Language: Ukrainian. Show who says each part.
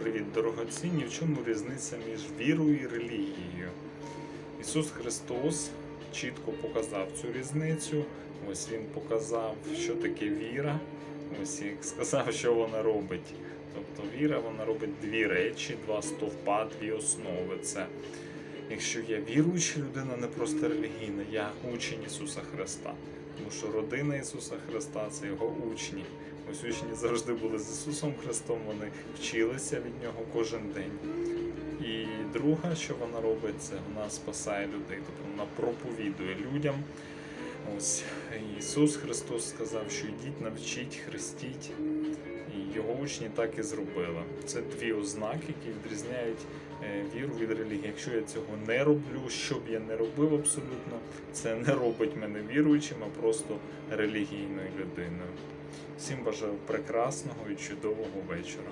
Speaker 1: Привіт, дорогоцінні. В чому різниця між вірою і релігією? Ісус Христос чітко показав цю різницю. Ось Він показав, що таке віра. Ось і сказав, що вона робить. Тобто віра вона робить дві речі, два стовпа, дві основи. Це якщо я віруюча людина, не просто релігійна, я учень Ісуса Христа. Тому що родина Ісуса Христа це його учні. Ось учні завжди були з Ісусом Христом, вони вчилися від нього кожен день. І друга, що вона робить, це вона спасає людей, тобто вона проповідує людям. Ось Ісус Христос сказав, що йдіть, навчіть, хрестіть. І його учні так і зробили. Це дві ознаки, які відрізняють е, віру від релігії. Якщо я цього не роблю, що б я не робив абсолютно, це не робить мене віруючим, а просто релігійною людиною. Всім бажаю прекрасного і чудового вечора.